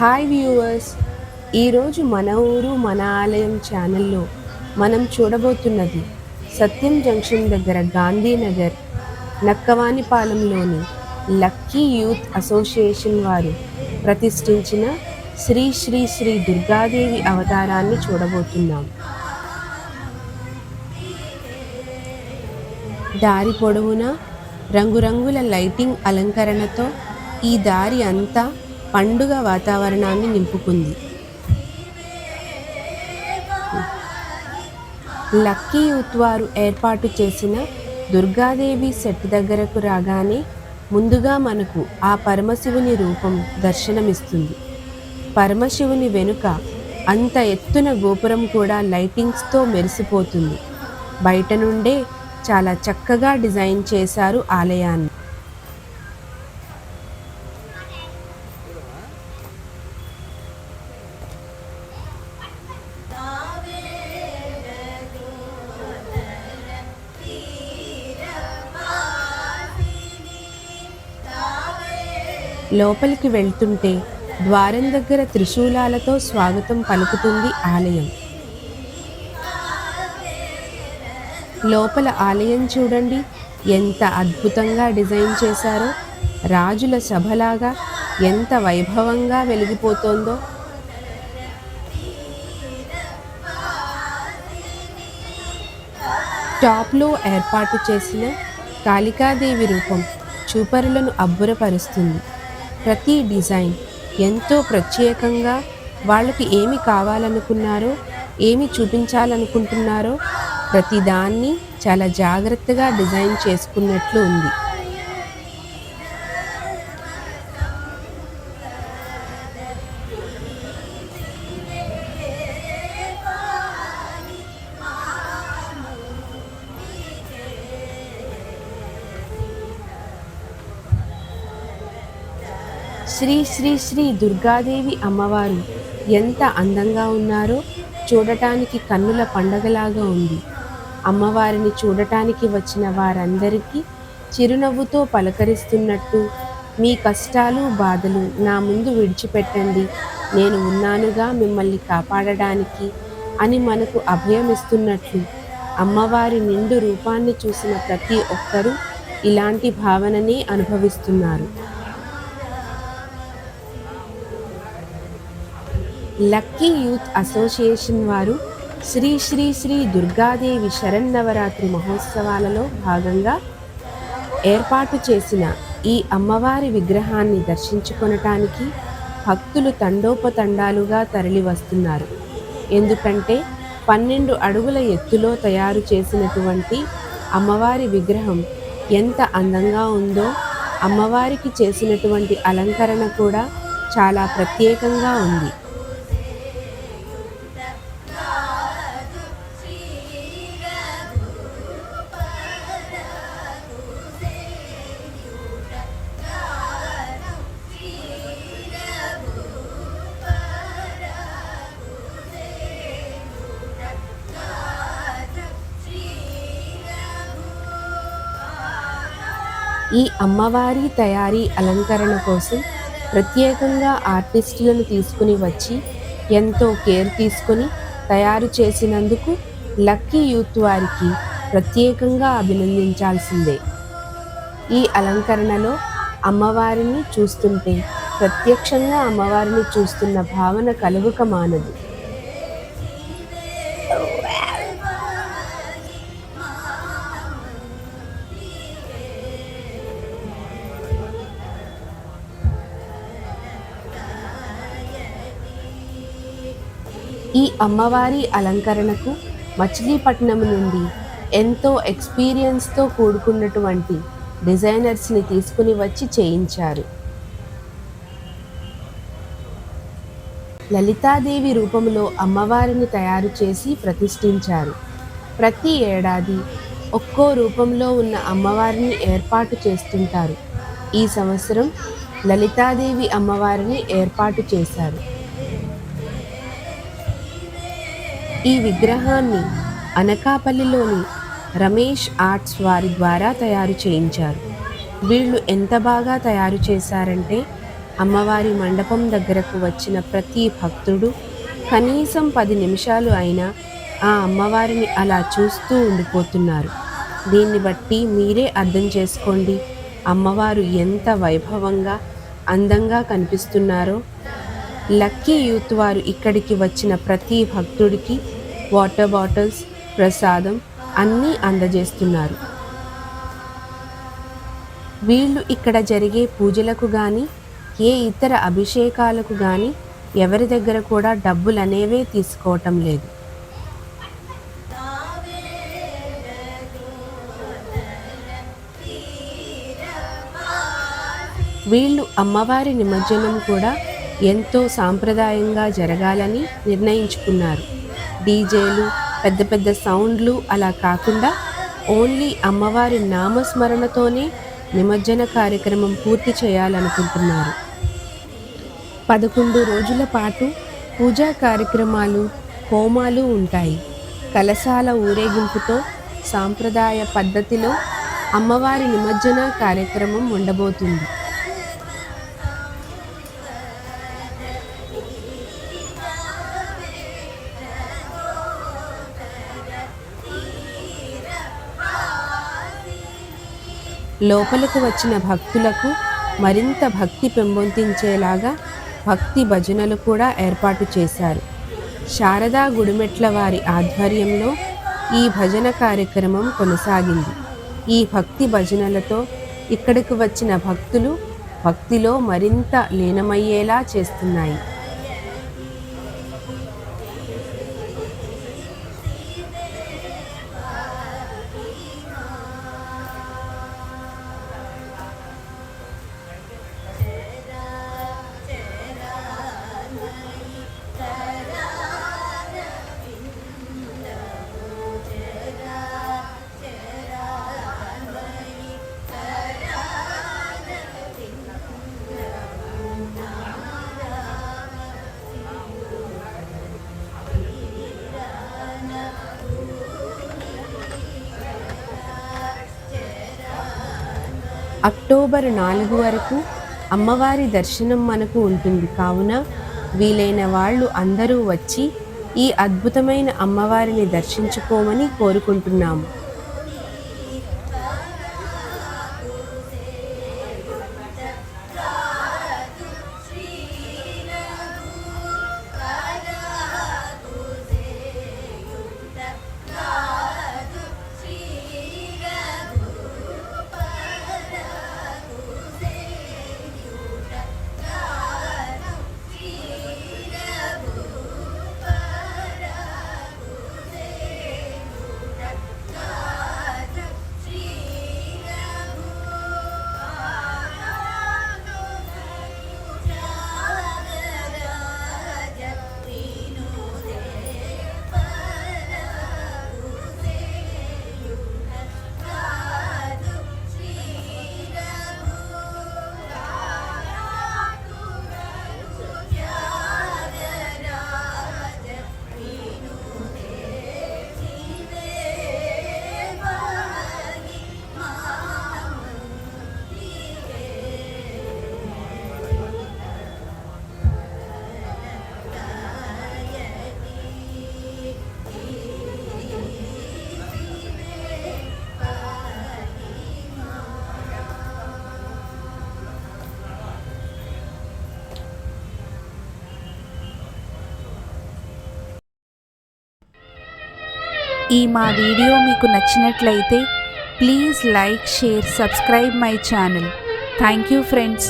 Hi viewers. ఈరోజు మన ఊరు మన ఆలయం ఛానల్లో మనం చూడబోతున్నది సత్యం జంక్షన్ దగ్గర గాంధీనగర్ నక్కవానిపాలెంలోని లక్కీ యూత్ అసోసియేషన్ వారు ప్రతిష్ఠించిన శ్రీ శ్రీ శ్రీ దుర్గాదేవి అవతారాన్ని చూడబోతున్నాం. దారి పొడవునా రంగురంగుల లైటింగ్ అలంకరణతో ఈ దారి అంతా పండుగ వాతావరణాన్ని నింపుకుంది. లక్కీ యూత్ వారు ఏర్పాటు చేసిన దుర్గాదేవి సెట్ దగ్గరకు రాగానే ముందుగా మనకు ఆ పరమశివుని రూపం దర్శనమిస్తుంది. పరమశివుని వెనుక అంత ఎత్తున గోపురం కూడా లైటింగ్స్తో మెరిసిపోతుంది. బయట నుండే చాలా చక్కగా డిజైన్ చేశారు ఆలయాన్ని. లోపలికి వెళ్తుంటే ద్వారం దగ్గర త్రిశూలాలతో స్వాగతం పలుకుతుంది ఆలయం. లోపల ఆలయం చూడండి. ఎంత అద్భుతంగా డిజైన్ చేశారో. రాజుల సభలాగా ఎంత వైభవంగా వెలిగిపోతోందో. టాప్లో ఏర్పాటు చేసిన కాళికాదేవి రూపం చూపరులను అబ్బురపరుస్తుంది. ప్రతి డిజైన్ ఎంతో ప్రత్యేకంగా వాళ్ళకి ఏమి కావాలనుకున్నారో ఏమి చూపించాలనుకుంటున్నారో ప్రతిదాన్ని చాలా జాగ్రత్తగా డిజైన్ చేసుకున్నట్లు ఉంది. శ్రీ శ్రీ శ్రీ దుర్గాదేవి అమ్మవారు ఎంత అందంగా ఉన్నారో చూడటానికి కన్నుల పండగలాగా ఉంది. అమ్మవారిని చూడటానికి వచ్చిన వారందరికీ చిరునవ్వుతో పలకరిస్తున్నట్టు మీ కష్టాలు బాధలు నా ముందు విడిచిపెట్టండి. నేను ఉన్నానుగా మిమ్మల్ని కాపాడడానికి అని మనకు అభయమిస్తున్నట్లు అమ్మవారి నిండు రూపాన్ని చూసిన ప్రతి ఒక్కరూ ఇలాంటి భావననే అనుభవిస్తున్నారు. లక్కీ యూత్ అసోసియేషన్ వారు శ్రీ శ్రీ శ్రీ దుర్గాదేవి శరన్నవరాత్రి మహోత్సవాలలో భాగంగా ఏర్పాటు చేసిన ఈ అమ్మవారి విగ్రహాన్ని దర్శించుకొనటానికి భక్తులు తండోపతండాలుగా తరలి వస్తున్నారు. ఎందుకంటే పన్నెండు అడుగుల ఎత్తులో తయారు చేసినటువంటి అమ్మవారి విగ్రహం ఎంత అందంగా ఉందో అమ్మవారికి చేసినటువంటి అలంకరణ కూడా చాలా ప్రత్యేకంగా ఉంది. ఈ అమ్మవారి తయారీ అలంకరణ కోసం ప్రత్యేకంగా ఆర్టిస్టులను తీసుకుని వచ్చి ఎంతో కేర్ తీసుకొని తయారు చేసినందుకు లక్కీ యూత్ వారికి ప్రత్యేకంగా అభినందించాల్సిందే. ఈ అలంకరణలో అమ్మవారిని చూస్తుంటే ప్రత్యక్షంగా అమ్మవారిని చూస్తున్న భావన కలుగుక మానదు. ఈ అమ్మవారి అలంకరణకు మచిలీపట్నం నుండి ఎంతో ఎక్స్పీరియన్స్తో కూడుకున్నటువంటి డిజైనర్స్ని తీసుకుని వచ్చి చేయించారు. లలితాదేవి రూపంలో అమ్మవారిని తయారు చేసి ప్రతిష్ఠించారు. ప్రతి ఏడాది ఒక్కో రూపంలో ఉన్న అమ్మవారిని ఏర్పాటు చేస్తుంటారు. ఈ సంవత్సరం లలితాదేవి అమ్మవారిని ఏర్పాటు చేశారు. ఈ విగ్రహాన్ని అనకాపల్లిలోని రమేష్ ఆర్ట్స్ వారి ద్వారా తయారు చేయించారు. వీళ్ళు ఎంత బాగా తయారు చేశారంటే అమ్మవారి మండపం దగ్గరకు వచ్చిన ప్రతి భక్తుడు కనీసం పది నిమిషాలు అయినా ఆ అమ్మవారిని అలా చూస్తూ ఉండిపోతున్నారు. దీన్ని బట్టి మీరే అర్థం చేసుకోండి అమ్మవారు ఎంత వైభవంగా అందంగా కనిపిస్తున్నారో. లక్కీ యూత్ వారు ఇక్కడికి వచ్చిన ప్రతి భక్తుడికి వాటర్ బాటిల్స్ ప్రసాదం అన్నీ అందజేస్తున్నారు. వీళ్ళు ఇక్కడ జరిగే పూజలకు కానీ ఏ ఇతర అభిషేకాలకు కానీ ఎవరి దగ్గర కూడా డబ్బులు అనేవే తీసుకోవటం లేదు. వీళ్ళు అమ్మవారి నిమజ్జనం కూడా ఎంతో సాంప్రదాయంగా జరగాలని నిర్ణయించుకున్నారు. డీజేలు పెద్ద పెద్ద సౌండ్లు అలా కాకుండా ఓన్లీ అమ్మవారి నామస్మరణతోనే నిమజ్జన కార్యక్రమం పూర్తి చేయాలనుకుంటున్నారు. పదకొండు రోజుల పాటు పూజా కార్యక్రమాలు హోమాలు ఉంటాయి. కలశాల ఊరేగింపుతో సాంప్రదాయ పద్ధతిలో అమ్మవారి నిమజ్జన కార్యక్రమం ఉండబోతుంది. లోపలకు వచ్చిన భక్తులకు మరింత భక్తి పెంపొందించేలాగా భక్తి భజనలు కూడా ఏర్పాటు చేశారు. శారదా గుడిమెట్ల వారి ఆధ్వర్యంలో ఈ భజన కార్యక్రమం కొనసాగింది. ఈ భక్తి భజనలతో ఇక్కడికి వచ్చిన భక్తులు భక్తిలో మరింత లీనమయ్యేలా చేస్తున్నాయి. అక్టోబర్ నాలుగు వరకు అమ్మవారి దర్శనం మనకు ఉంటుంది. కావున వీలైన వాళ్ళు అందరూ వచ్చి ఈ అద్భుతమైన అమ్మవారిని దర్శించుకోమని కోరుకుంటున్నాము. ఈ మా వీడియో మీకు నచ్చినట్లయితే please like share subscribe my channel thank you friends